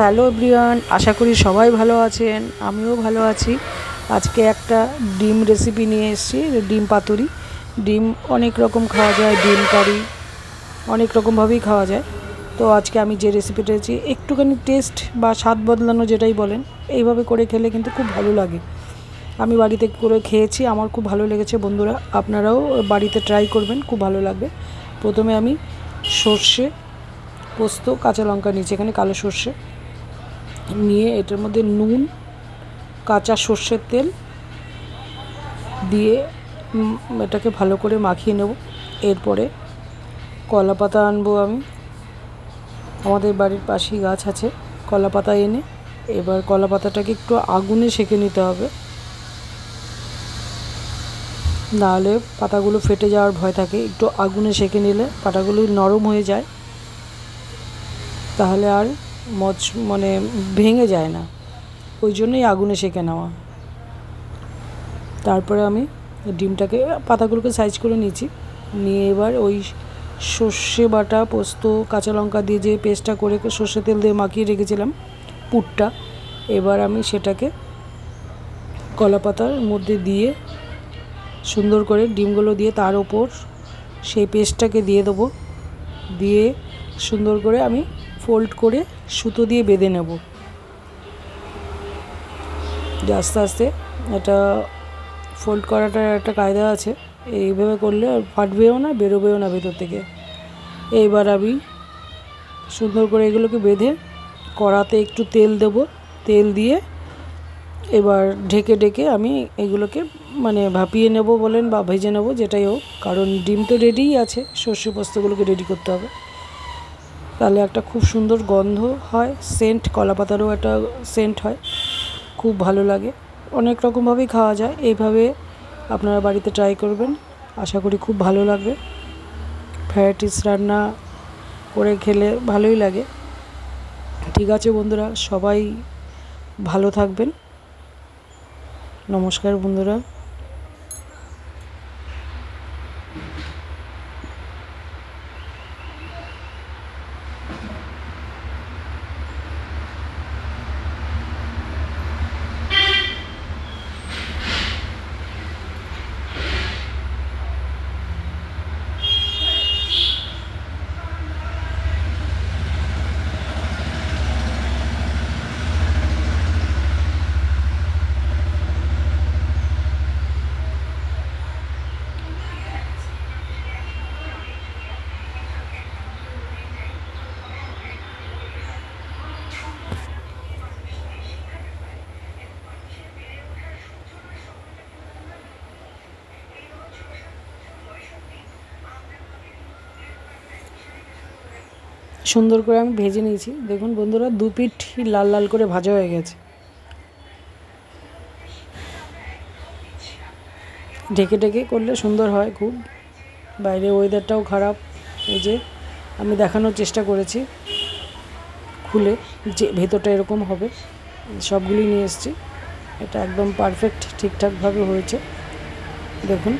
Hello Brian আশা করি সবাই ভালো আছেন, আমিও ভালো আছি। আজকে একটা ডিম রেসিপি নিয়ে এসেছি ডিম পাতুরি। ডিম অনেক রকম খাওয়া যায়, ডিম কারি, অনেক রকমভাবেই খাওয়া যায়। তো আজকে আমি যে রেসিপিটা দিয়েছি, একটুখানি টেস্ট বা স্বাদ বদলানো যেটাই বলেন, এইভাবে করে খেলে কিন্তু খুব ভালো লাগে। আমি বাড়িতে করে খেয়েছি, আমার খুব ভালো লেগেছে বন্ধুরা, আপনারাও বাড়িতে ট্রাই করবেন, খুব ভালো লাগবে। প্রথমে আমি সর্ষে, পোস্ত, কাঁচা লঙ্কা নিয়েছি, এখানে কালো সর্ষে। নিয়ে এটার মধ্যে নুন, কাঁচা সর্ষের তেল দিয়ে এটাকে ভালো করে মাখিয়ে নেব। এরপরে কলা পাতা আনব আমি। আমাদের বাড়ির পাশেই গাছ আছে কলা পাতা এনে এবার কলা পাতাটাকে একটু আগুনে সেঁকে নিতে হবে। নাহলে পাতাগুলো ফেটে যাওয়ার ভয় থাকে। একটু আগুনে সেঁকে নিলে পাতাগুলো নরম হয়ে যায়। তাহলে আর মচ মানে ভেঙে যায় না। ওই জন্যই আগুনে সেঁকে নেওয়া। তারপরে আমি ডিমটাকে, পাতাগুলোকে সাইজ করে নিয়েছি। নিয়ে এবার ওই সর্ষে বাটা, পোস্ত, কাঁচা লঙ্কা দিয়ে যে পেস্টটা করে সর্ষে তেল দিয়ে মাখিয়ে রেখেছিলাম, পুরটা, এবার আমি সেটাকে কলা পাতার মধ্যে দিয়ে সুন্দর করে ডিমগুলো দিয়ে তার ওপর সেই পেস্টটাকে দিয়ে দেবো। দিয়ে সুন্দর করে আমি ফোল্ড করে সুতো দিয়ে বেঁধে নেব। যে আস্তে আস্তে এটা ফোল্ড করাটার একটা কায়দা আছে। এইভাবে করলে ফাটবেও না, বেরোবেও না ভেতর থেকে। এইবার আমি সুন্দর করে এগুলোকে বেঁধে কড়াতে একটু তেল দেব। তেল দিয়ে এবার ঢেকে ঢেকে আমি এগুলোকে মানে ভাপিয়ে নেব বলেন বা ভেজে নেব যেটাই হোক। কারণ ডিম তো রেডিই আছে, সর্ষে পোস্তগুলোকে রেডি করতে হবে। তাহলে একটা খুব সুন্দর গন্ধ হয় সেন্ট কলা পাতারও একটা সেন্ট হয়, খুব ভালো লাগে। অনেক রকমভাবেই খাওয়া যায়, এইভাবে আপনারা বাড়িতে ট্রাই করবেন, আশা করি খুব ভালো লাগবে। ভ্যারাইটিস রান্না করে খেলে ভালোই লাগে। ঠিক আছে বন্ধুরা, সবাই ভালো থাকবেন। নমস্কার বন্ধুরা। সুন্দর করে আমি ভেজে নিয়েছি। দেখুন বন্ধুরা, দু পিঠ লাল লাল করে ভাজা হয়ে গেছে। ঢেকে ঢেকে করলে সুন্দর হয় খুব। বাইরে ওয়েদারটাও খারাপ। এই যে আমি দেখানোর চেষ্টা করেছি। খুলে যে ভেতরটা এরকম হবে সবগুলি নিয়ে এসেছি। এটা একদম পারফেক্ট ঠিকঠাকভাবে হয়েছে। দেখুন।